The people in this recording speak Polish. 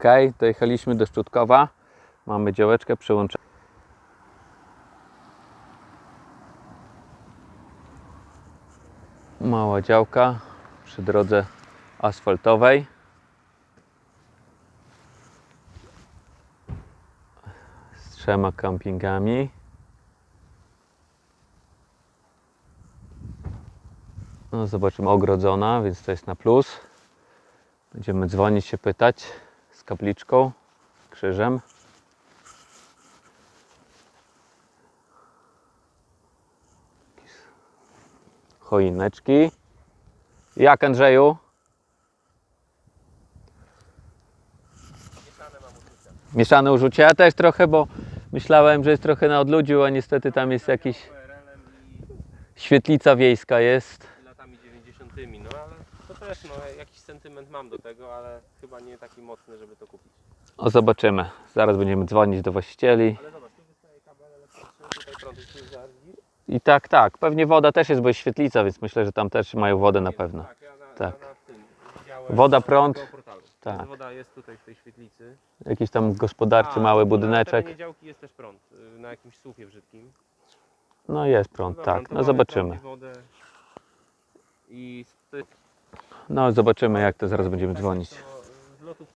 Ok, dojechaliśmy do Szczutkowa. Mamy działeczkę przyłączoną. Mała działka przy drodze asfaltowej. Z trzema kampingami. No, zobaczymy, ogrodzona, więc to jest na plus. Będziemy dzwonić się pytać kapliczką, krzyżem. Choineczki. Jak Andrzeju? Mieszane uczucia. Ja też trochę, bo myślałem, że jest trochę na odludziu, a niestety tam jest jakiś świetlica wiejska jest. latami 90. No ale to też no, jakiś sentyment mam do tego, ale chyba nie taki mocny, żeby to kupić. O, zobaczymy. Zaraz będziemy dzwonić do właścicieli. Ale zobacz, tu wystaje kabel elektryczny, tutaj prąd jest już. I tak, tak. Pewnie woda też jest, bo jest świetlica, więc myślę, że tam też mają wodę na pewno. Tak, ja na, Tak. Ja na tym widziałem Woda, z prąd. tego portalu. Tak. Więc Woda jest tutaj w tej świetlicy. Jakiś tam gospodarczy A, mały Na budyneczek. terenie działki jest też prąd, y, na jakimś słupie brzydkim. No jest prąd, tak. No zobaczymy. prąd i wodę. I z tych No zobaczymy jak to zaraz będziemy dzwonić. lotów